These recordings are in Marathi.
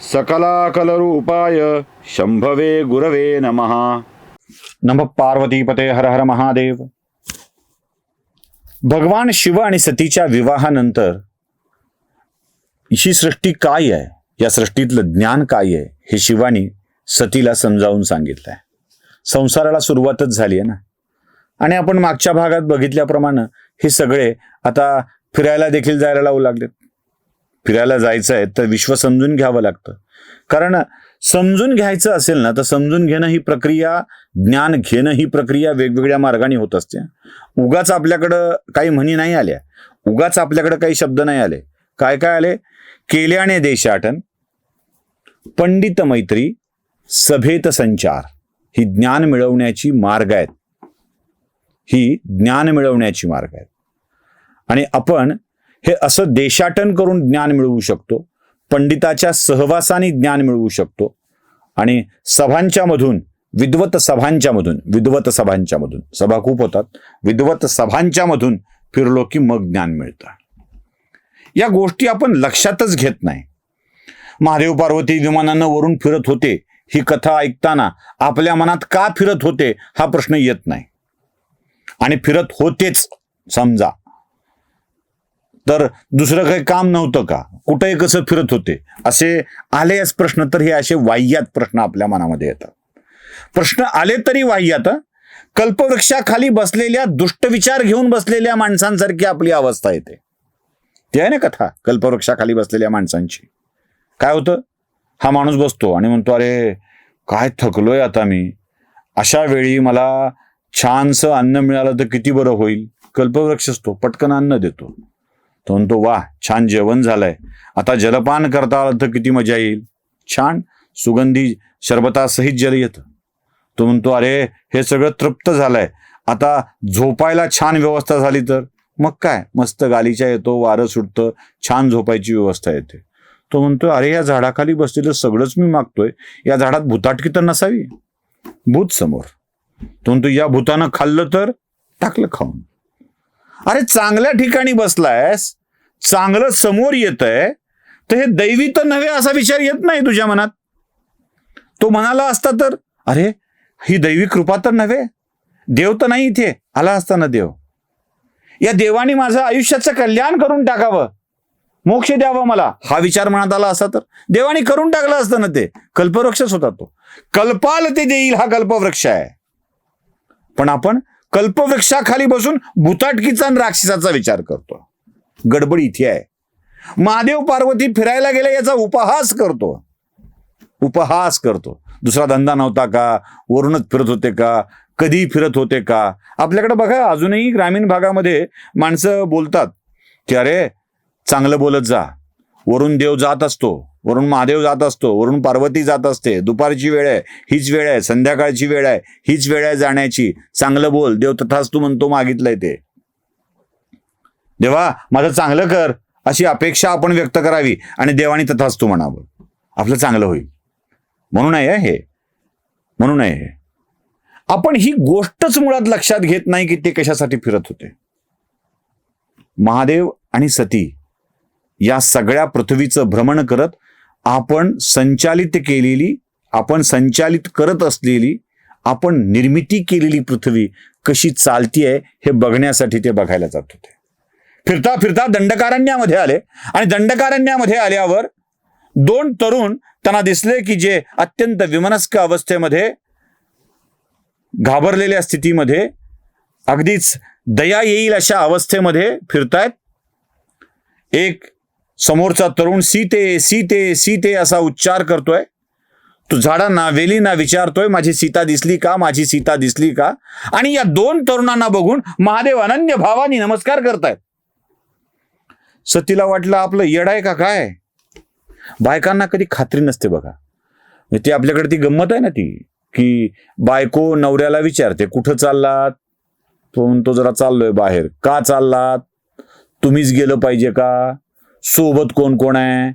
सकलाकलरूपाय शंभवे गुरवे नमः। नम पार्वतीपते हर हर महादेव। भगवान शिव आणि सतीच्या विवाहानंतर ही सृष्टी काय आहे? या सृष्टीतलं ज्ञान काय आहे? हे शिवानी सतीला समजावून सांगितलंय. संसाराला सुरुवातच झाली आहे ना? आणि आपण मागच्या भागात बघितल्याप्रमाणे हे सगळे आता फिरायला देखील जायला लावू लागलेत. फिरायला जायचं आहे तर विश्व समजून घ्यावं लागतं. कारण समजून घ्यायचं असेल ना तर समजून घेणं ही प्रक्रिया ज्ञान घेणं ही प्रक्रिया वेगवेगळ्या मार्गाने होत असते. उगाच आपल्याकडं काही म्हणी नाही आल्या. उगाच आपल्याकडं काही शब्द नाही आले. काय काय आले? केल्याने देशाटन पंडित मैत्री सभेत संचार. ही ज्ञान मिळवण्याची मार्ग आहेत. ही ज्ञान मिळवण्याची मार्ग आहेत. आणि आपण हे असं देशाटन करून ज्ञान मिळवू शकतो पंडिताच्या सहवासाने ज्ञान मिळवू शकतो आणि सभांच्या मधून विद्वत सभांच्या मधून विद्वत सभांच्या मधून सभा खूप होतात विद्वत सभांच्या मधून फिरलो की मग ज्ञान मिळतं. या गोष्टी आपण लक्षातच घेत नाही. महादेव पार्वती विमानानं वरून फिरत होते ही कथा ऐकताना आपल्या मनात का फिरत होते हा प्रश्न येत नाही. आणि फिरत होतेच समजा. तर दुसरं काही काम नव्हतं का? कुठे कसं फिरत होते? असे आलेच प्रश्न तर हे असे वाह्यात प्रश्न आपल्या मनामध्ये येतात. प्रश्न आले तरी वाह्यात कल्पवृक्षाखाली बसलेल्या दुष्ट विचार घेऊन बसलेल्या माणसांसारखी आपली अवस्था येते. ती आहे ना कथा कल्पवृक्षाखाली बसलेल्या माणसांची. काय होतं? हा माणूस बसतो आणि म्हणतो अरे काय थकलोय आता मी. अशा वेळी मला छानसं अन्न मिळालं तर किती बरं होईल. कल्पवृक्ष असतो पटकन अन्न देतो. तो म्हणतो वा छान जेवण झालंय. आता जलपान करता आलं तर किती मजा येईल? छान सुगंधी शरबतासहित जल येतं. तो म्हणतो अरे हे सगळं तृप्त झालंय. आता झोपायला छान व्यवस्था झाली तर? मग काय? मस्त गालीच्या येतो वारं सुटतं छान झोपायची व्यवस्था येते. तो म्हणतो अरे या झाडाखाली बसलेलं सगळंच मी मागतोय. या झाडात भुताटकी तर नसावी? भूत समोर. तो म्हणतो या भूतानं खाल्लं तर टाकलं खाऊन. अरे चांगल्या ठिकाणी बसलायस चांगलं समोर येत आहे तर हे दैवी तर नव्हे असा विचार येत नाही तुझ्या मनात. तो म्हणाला असता तर अरे ही दैवी कृपा तर नव्हे. देव तर नाही इथे आला असता ना देव. या देवाने माझं आयुष्याचं कल्याण करून टाकावं. मोक्ष द्यावं मला. हा विचार मनात आला असता तर देवाने करून टाकलं असतं ना ते. कल्पवृक्षच होता तो. कल्पाल ते देईल हा कल्पवृक्ष आहे. पण आपण कल्पवृक्षाखाली बसून भूताटकीचा आणि राक्षसाचा विचार करतो. गडबड इथे आहे. महादेव पार्वती फिरायला गेले याचा उपहास करतो. उपहास करतो. दुसरा धंदा नव्हता का? वरूनच फिरत होते का? कधी फिरत होते का? आपल्याकडे बघा अजूनही ग्रामीण भागामध्ये माणसं बोलतात की अरे चांगलं बोलत जा. वरून देव जात असतो. वरून महादेव जात असतो वरून पार्वती जात असते. दुपारची वेळ आहे हीच वेळ आहे संध्याकाळची वेळ आहे हीच वेळ आहे जाण्याची. चांगलं बोल देव तथाच तू म्हणतो मागितलंय ते. देवा माझं चांगलं कर अशी अपेक्षा आपण व्यक्त करावी आणि देवाने तथाच तू म्हणावं. आपलं चांगलं होईल. म्हणून आहे हे. म्हणून आहे हे. आपण ही गोष्टच मुळात लक्षात घेत नाही की ते कशासाठी फिरत होते. महादेव आणि सती या सगळ्या पृथ्वीचं भ्रमण करत आपण संचालित केलेली आपण संचालित करत असलेली आपण निर्मिती केलेली पृथ्वी कशी चालती आहे हे बघण्यासाठी ते बघायला जात होते. फिरता फिरता दंडकारण्यामध्ये आले आणि दंडकारण्यामध्ये आल्यावर दोन तरुण त्यांना दिसले की जे अत्यंत विमनस्क अवस्थेमध्ये घाबरलेल्या स्थितीमध्ये अगदीच दया येईल अशा अवस्थेमध्ये फिरतायत. एक समोरचा तरुण सीते सीते सीते असा उच्चार करतोय. तो झाडांना वेलींना विचारतोय माझी सीता दिसली का माझी सीता दिसली का? आणि या दोन तरुणांना बघून महादेव अनन्य भावानी नमस्कार करतायत. सतीला वाटलं आपलं येड आहे का काय? बायकांना कधी खात्री नसते बघा. म्हणजे ती आपल्याकडे ती गंमत आहे ना ती की बायको नवऱ्याला विचारते कुठं चाललात? तो म्हणतो जरा चाललोय बाहेर. का चाललात? तुम्हीच गेलं पाहिजे का? सोबत कोण कोण आहे?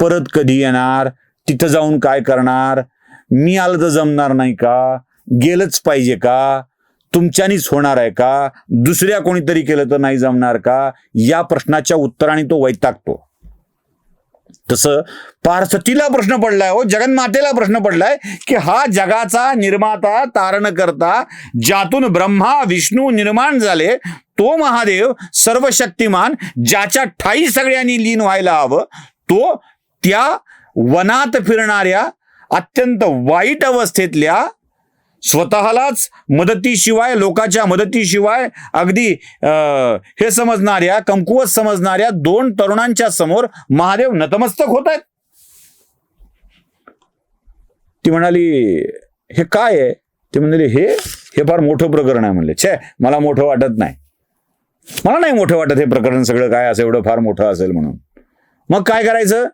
परत कधी येणार? तिथं जाऊन काय करणार? मी आलं तर जमणार नाही का? गेलंच पाहिजे का? तुमच्यानीच होणार आहे का? दुसऱ्या कोणीतरी केलं तर नाही जमणार का? या प्रश्नाच्या उत्तराने तो वैतागतो. तसं पार्सतीला प्रश्न पडलाय हो जगन्मातेला प्रश्न पडलाय की हा जगाचा निर्माता तारण करता ज्यातून ब्रह्मा विष्णू निर्माण झाले तो महादेव सर्वशक्तिमान ज्याच्या ठाई सगळ्यांनी लीन व्हायला हवं तो त्या वनात फिरणाऱ्या अत्यंत वाईट अवस्थेतल्या स्वतःलाच मदतीशिवाय लोकांच्या मदतीशिवाय अगदी हे समजणाऱ्या कमकुवत समजणाऱ्या दोन तरुणांच्या समोर महादेव नतमस्तक होत आहेत ती म्हणाली हे काय आहे? ते म्हणाले हे हे फार मोठं प्रकरण आहे म्हणले. छे मला मोठं वाटत नाही. मला नाही मोठं वाटत हे प्रकरण सगळं काय असं एवढं फार मोठं असेल म्हणून. मग काय करायचं?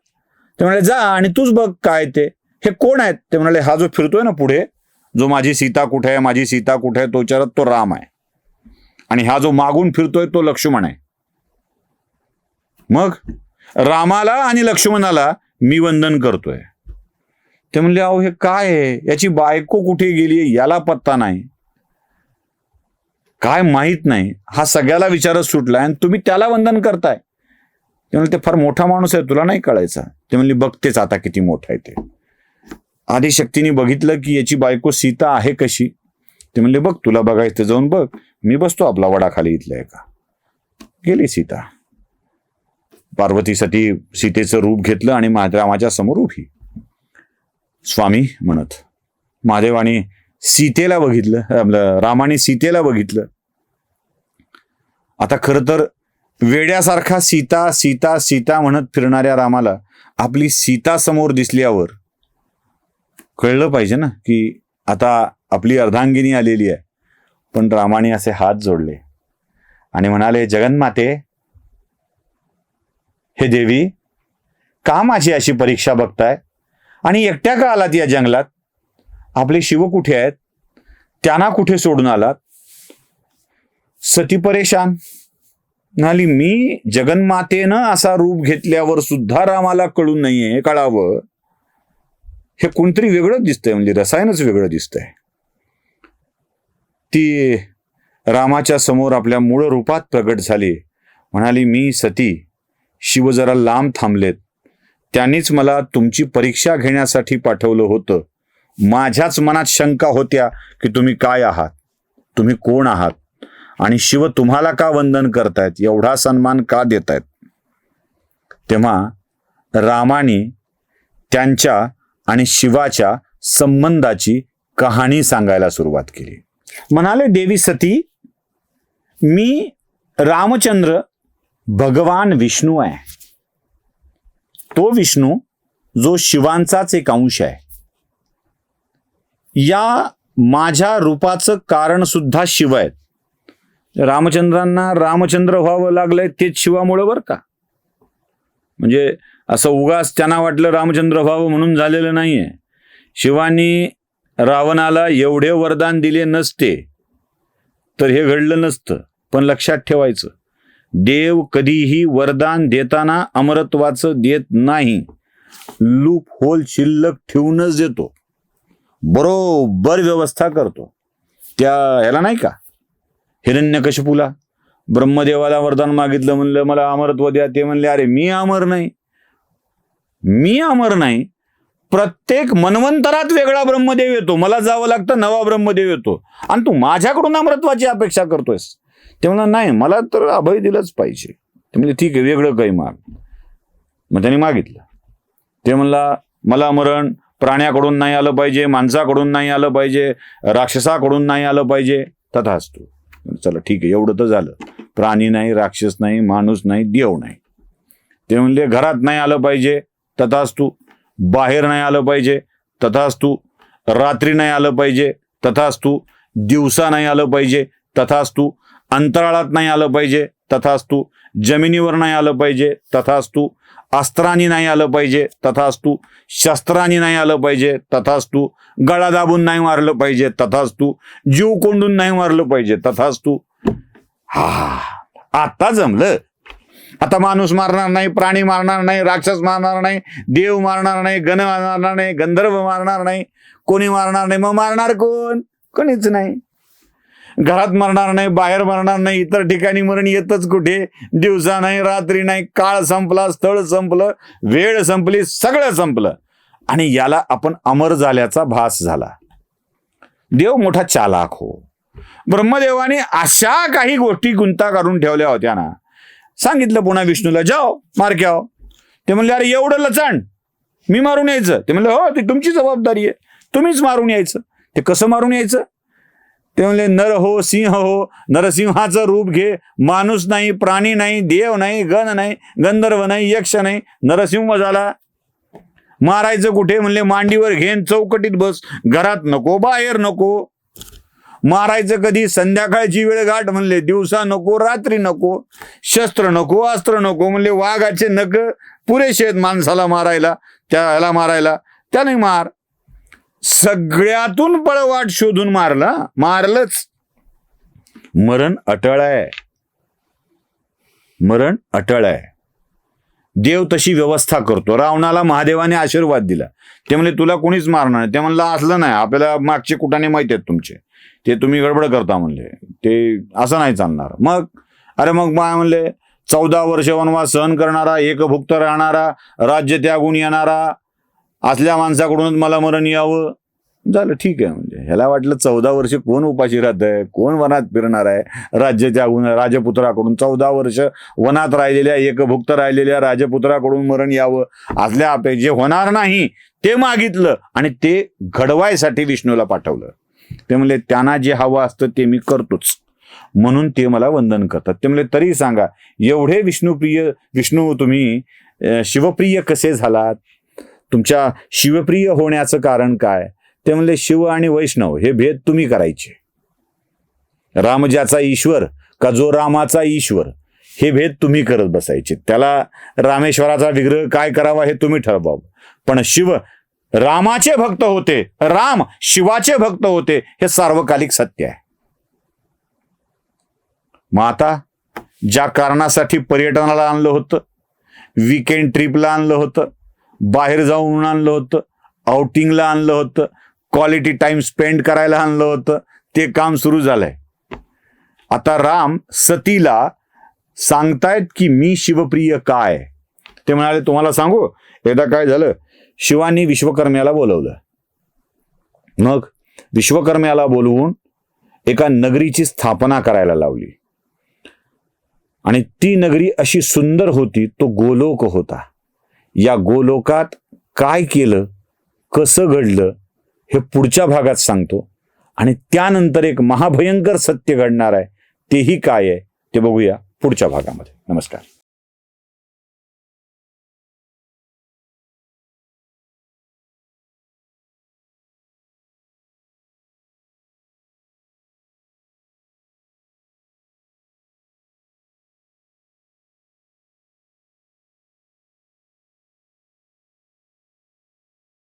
ते म्हणाले जा आणि तूच बघ काय ते. हे कोण आहेत? ते म्हणाले हा जो फिरतोय ना पुढे जो माझी सीता कुठे आहे माझी सीता कुठे आहे तो विचारत तो राम आहे. आणि हा जो मागून फिरतोय तो लक्ष्मण आहे. मग? रामाला आणि लक्ष्मणाला मी वंदन करतोय. ते म्हणले अहो हे काय आहे? याची बायको कुठे गेली याला पत्ता नाही. काय माहीत नाही. हा सगळ्याला विचारच सुटलाय आणि तुम्ही त्याला वंदन करताय. ते म्हणले ते फार मोठा माणूस आहे तुला नाही कळायचा. ते म्हणले बघतेच आता किती मोठा आहे ते. आदिशक्तीने बघितलं की याची बायको सीता आहे कशी? ते म्हणले बघ तुला बघायचं जाऊन बघ. मी बसतो आपला वडाखाली इथल्या एका. गेली सीता. पार्वतीसाठी सीतेचं रूप घेतलं आणि रामाच्या समोर उभी. स्वामी म्हणत महादेवाने सीतेला बघितलं आपलं रामाने सीतेला बघितलं. आता खरं तर वेड्यासारखा सीता सीता सीता म्हणत फिरणाऱ्या रामाला आपली सीता समोर दिसल्यावर कळलं पाहिजे ना की आता आपली अर्धांगिनी आलेली आहे. पण रामाने असे हात जोडले. आणि म्हणाले जगन्माते हे देवी का माझी अशी परीक्षा बघताय? आणि एकट्या का आलात या जंगलात? आपले शिव कुठे आहेत? त्यांना कुठे सोडून आलात? सती परेशान म्हणाली मी जगन्मातेनं असा रूप घेतल्यावर सुद्धा रामाला कळून नाहीये कळावं. हे कोणतरी वेगळंच दिसतंय म्हणजे रसायनच वेगळं दिसतंय. ती रामाच्या समोर आपल्या मूळ रूपात प्रगट झाली. म्हणाली मी सती शिव जरा लांब थांबलेत. त्यांनीच मला तुमची परीक्षा घेण्यासाठी पाठवलं होतं. माझ्याच मनात शंका होत्या की तुम्ही काय आहात? तुम्ही कोण आहात? आणि शिव तुम्हाला का वंदन करतायत? एवढा सन्मान का देतायत? तेव्हा रामाने त्यांच्या आणि शिवाच्या संबंधाची कहाणी सांगायला सुरुवात केली. म्हणाले देवी सती मी रामचंद्र भगवान विष्णू आहे. तो विष्णू जो शिवांचाच एक अंश आहे. या माझ्या रूपाचं कारण सुद्धा शिव आहेत. रामचंद्रांना रामचंद्र व्हावं लागलंय तेच शिवामुळं बरं का? म्हणजे असं उगाच त्यांना वाटलं रामचंद्र व्हावं म्हणून झालेलं नाहीये. शिवानी रावणाला एवढे वरदान दिले नसते. तर हे घडलं नसतं. पण लक्षात ठेवायचं. देव कधीही वरदान देताना अमरत्वाचं देत नाही. लूप होल शिल्लक ठेवूनच देतो. बरोबर व्यवस्था करतो. त्या ह्याला नाही का? हिरण्यकशिपूला. ब्रह्मदेवाला वरदान मागितलं म्हणलं मला अमरत्व द्या. ते म्हणले अरे मी अमर नाही. मी अमर नाही. प्रत्येक मनवंतरात वेगळा ब्रह्मदेव येतो. मला जावं लागतं नवा ब्रह्मदेव येतो. आणि तू माझ्याकडून अमरत्वाची अपेक्षा करतोयस. ते म्हणा नाही मला तर अभय दिलंच पाहिजे. ते म्हणजे ठीक आहे वेगळं काही माग मग त्यांनी मागितलं. ते म्हणला मला मरण प्राण्याकडून नाही आलं पाहिजे माणसाकडून नाही आलं पाहिजे राक्षसाकडून नाही आलं पाहिजे. तथा तू चला ठीक आहे एवढं तर झालं. प्राणी नाही राक्षस नाही माणूस नाही देव नाही. ते म्हणले घरात नाही आलं पाहिजे तथाच तू बाहेर नाही आलं पाहिजे तथाच तू रात्री नाही आलं पाहिजे तथाच तू दिवसा नाही आलं पाहिजे तथाच तू अंतराळात नाही आलं पाहिजे तथास्तू जमिनीवर नाही आलं पाहिजे तथास्तू अस्त्रांनी नाही आलं पाहिजे तथास्तू शस्त्रांनी नाही आलं पाहिजे तथास्तू गळा दाबून नाही मारलं पाहिजे तथास्तू जीव कोंडून नाही मारलं पाहिजे तथाच तू हा. आत्ता जमलं. आता माणूस मारणार नाही प्राणी मारणार नाही राक्षस मारणार नाही देव मारणार नाही गण मारणार नाही गंधर्व मारणार नाही कोणी मारणार नाही मग मारणार कोण? कोणीच नाही. घरात मरणार नाही बाहेर मरणार नाही इतर ठिकाणी मरण येतच कुठे? दिवसा नाही रात्री नाही काळ संपला स्थळ संपलं वेळ संपली सगळं संपलं. आणि याला आपण अमर झाल्याचा भास झाला. देव मोठा चालाक हो. ब्रह्मदेवाने अशा काही गोष्टी गुंता करून ठेवल्या होत्या ना. सांगितलं पुन्हा विष्णूला जाओ मारक्याव ते म्हणले अरे एवढं लचाण. मी मारून यायचं. ते म्हणले हो ती तुमची जबाबदारी आहे. तुम्हीच मारून यायचं. ते कसं मारून यायचं? ते म्हणले नर हो सिंह हो. नरसिंहाचं रूप घे. माणूस नाही प्राणी नाही देव नाही गण नाही गंधर्व नाही यक्ष नाही. नरसिंह झाला. मारायचं कुठे? म्हणले मांडीवर घेन चौकटीत बस. घरात नको बाहेर नको. मारायचं कधी? संध्याकाळची वेळ गाठ म्हणले दिवसा नको रात्री नको शस्त्र नको अस्त्र नको म्हणले वाघाचे नक पुरेसे आहेत माणसाला मारायला त्याला मारायला. त्याने मार. सगळ्यातून पळवाट शोधून मारला. मारलंच. मरण अटळ आहे. मरण अटळ आहे. देव तशी व्यवस्था करतो. रावणाला महादेवाने आशीर्वाद दिला. ते म्हणले तुला कोणीच मारणार नाही. ते म्हणलं असलं नाही. आपल्याला मागचे कुठाने माहिती आहेत तुमचे. ते तुम्ही गडबड करता म्हणले. ते असं नाही चालणार. मग? अरे मग माय म्हणले? चौदा वर्ष वनवास सहन करणारा एकभुक्त राहणारा राज्य त्यागून येणारा असल्या माणसाकडूनच मला मरण यावं? झालं ठीक आहे म्हणजे. ह्याला वाटलं चौदा वर्ष कोण उपाशी राहत आहे? कोण वनात फिरणार आहे? राज्य त्यागून राजपुत्राकडून चौदा वर्ष वनात राहिलेल्या एकभुक्त राहिलेल्या राजपुत्राकडून मरण यावं? असल्या आपे जे होणार नाही. ते मागितलं आणि ते घडवायसाठी विष्णूला पाठवलं. ते म्हणले त्यांना जे हवं असतं ते मी करतोच. म्हणून ते मला वंदन करतात. ते म्हणले तरी सांगा एवढे विष्णुप्रिय विष्णू तुम्ही शिवप्रिय कसे झालात? तुमच्या शिवप्रिय होण्याचं कारण काय? ते म्हणले शिव आणि वैष्णव हे भेद तुम्ही करायचे. राम ज्याचा ईश्वर का जो रामाचा ईश्वर हे भेद तुम्ही करत बसायचे. त्याला रामेश्वराचा विग्रह काय करावा हे तुम्ही ठरवावं. पण शिव रामाचे भक्त होते. राम शिवाचे भक्त होते. हे सार्वकालिक सत्य आहे. मग आता ज्या कारणासाठी पर्यटनाला आणलं होतं विकेंड ट्रिपला आणलं होतं बाहेर जाऊन आणलं होतं आउटिंगला आणलं होतं क्वालिटी टाइम स्पेंड करायला आणलं होतं ते काम सुरू झालंय. आता राम सतीला सांगतायत की मी शिवप्रिय काय? ते म्हणाले तुम्हाला सांगू एकदा काय झालं शिवानी विश्वकर्म्याला बोलवलं. मग विश्वकर्म्याला बोलवून एका नगरीची स्थापना करायला लावली. आणि ती नगरी अशी सुंदर होती तो गोलोक होता. या गोलोकात काय केलं कसं घडलं हे पुढच्या भागात सांगतो. आणि त्यानंतर एक महाभयंकर सत्य घडणार आहे तेही काय आहे ते बघूया पुढच्या भागामध्ये. नमस्कार.